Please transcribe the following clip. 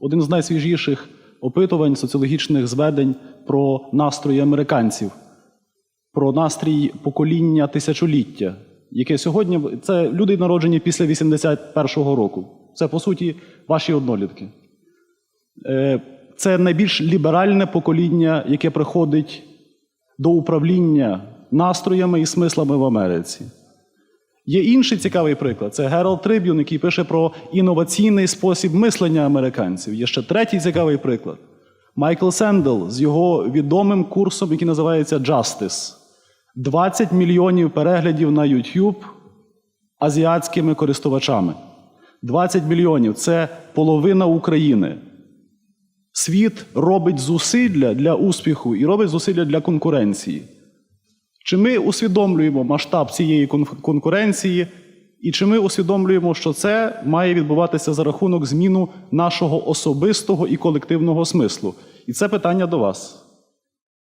один з найсвіжіших опитувань соціологічних зведень про настрої американців, про настрій покоління тисячоліття, яке сьогодні це люди народжені після 81-го року. Це по суті ваші однолітки. Е, Це найбільш ліберальне покоління, яке приходить до управління настроями і смислами в Америці. Є інший цікавий приклад це Herald Tribune, який пише про інноваційний спосіб мислення американців. Є ще третій цікавий приклад. Майкл Сендел з його відомим курсом, який називається Justice. 20 мільйонів переглядів на YouTube азіатськими користувачами. 20 мільйонів це половина України. Світ робить зусилля для успіху і робить зусилля для конкуренції. Чи ми усвідомлюємо масштаб цієї конкуренції, і чи ми усвідомлюємо, що це має відбуватися за рахунок зміну нашого особистого і колективного смислу? І це питання до вас.